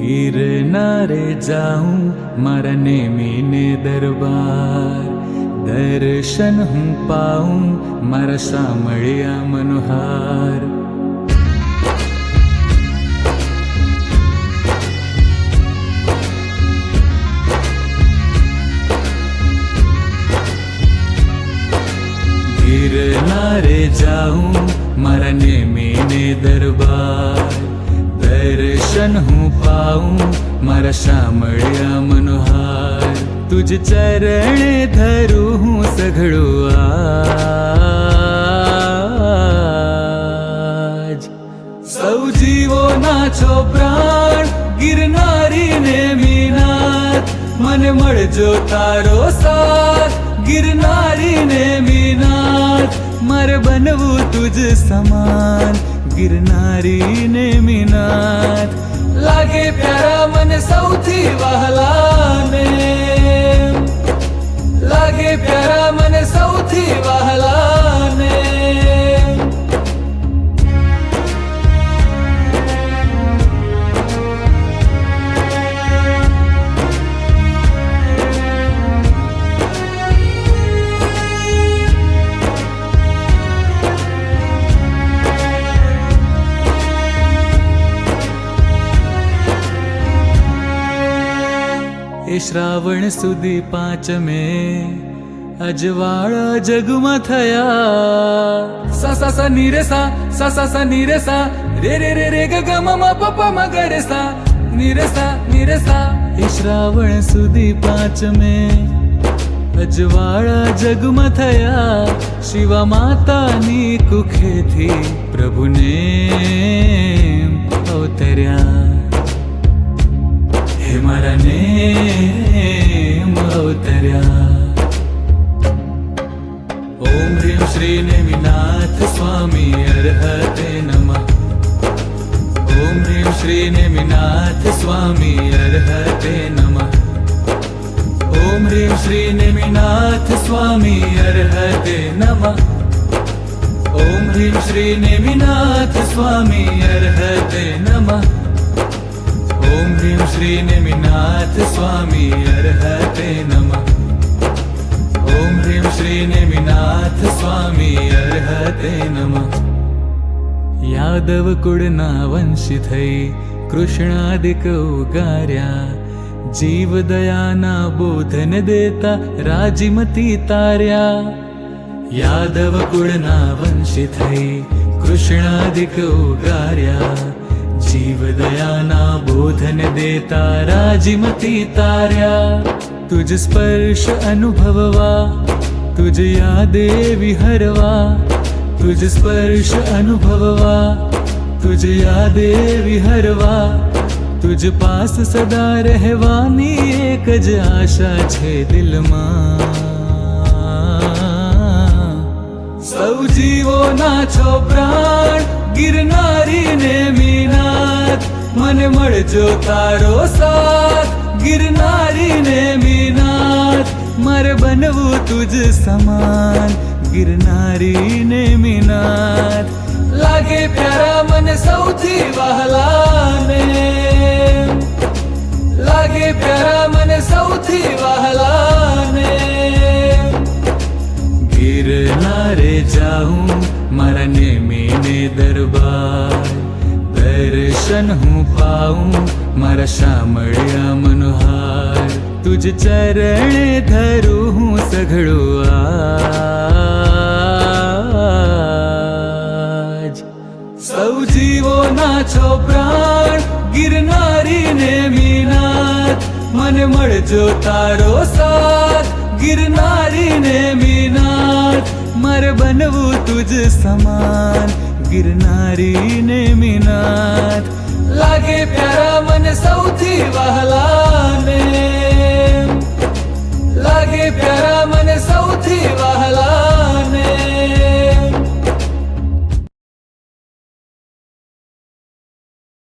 ગિરનારે જાઉં મારા નેમીને દરબાર. દર્શન હું પાઉં મારા સાંભળ્યા મનોહાર. ગિરનારે જાઉં મારા નેમીને દરબાર. દર્શન હું પાઉં, મારા શામળ્યા મનોહાર. તુજ ચરણે ધરું હું સઘળો આજ. સૌ જીવો નાચો પ્રાણ, ગિરનારીને મીનાર. મને મળજો તારો સાથ, ગિરનારીને મીનાર. મારે બનવું તુજ સમાન. ગિરનારીને મિનાર. લાગે પ્યારા મને સૌથી વહલાને. લાગે પ્યારા મને સૌથી વહલાને. એ શ્રાવણ સુધી પાંચમે અજવાળા જગમાં થયા. સા સા સા ની રે સા સા સા સા ની રે સા, રે રે રે રે ગ ગ મ સા. ની રે સા ની રે સા. એ શ્રાવણ સુધી પાંચમે અજવાળા જગમાં થયા. શિવા માતાની કુખેથી પ્રભુને અવતર્યા. मरणे मावतर्या ओम ह्रीं श्री नेमिनाथ स्वामी अर्हते नमः. ओम ह्रीं श्री नेमिनाथ स्वामी अर्हते नमः. ओम ह्रीं श्री नेमिनाथ स्वामी अर्हते नमः. ॐ ह्रीं श्री नेमिनाथ स्वामी अर्हते नमः. ॐ ह्रीं श्रीनिमिनाथ स्वामी अर्हते नमः। ॐ ह्रीं श्रीनिमिनाथ स्वामी अर्हते नमः। यादव कुळना वंशिथै जीवदयाना बोधन देता राजिमती तार्या। यादव कुळना જીવ દયાના બોધન દેતા રાજીમતી તાર્યા. તુજ સ્પર્શ અનુભવવા, તુજ યાદે વિહરવા. તુજ સ્પર્શ અનુભવવા, તુજ યાદે વિહરવા. તુજ પાસ સદા રહેવાની એક જ આશા છે દિલમાં. સૌ જીવોના છો પ્રાણ, ગિરનારીને મીનાથ મને મળજો તારો સાથ, ગિરનારીને મીનાથ મારે બનવું તુજ સમાન, ગિરનારીને મીનાથ લાગે પ્યારા મને સૌથી વહલાને. લાગે પ્યારા મને સૌથી વહલાને ગિરનારે જાઉં મારા નેમીને દરબાર દર્શન હું પાઉં મારા શામળ્યા મનોહાર તુજ ચરણે ધરું હું સઘળો આજ સૌ જીવો છો પ્રાણ ગિરનારીને મીનાથ મને મળજો તારો સાથ ગિરનારીને મીનાથ મારે બનવું તુજ સમાન ગિરનારી ને મિનાત લાગે પ્યારા મને સૌથી વહલાને લાગે પ્યારા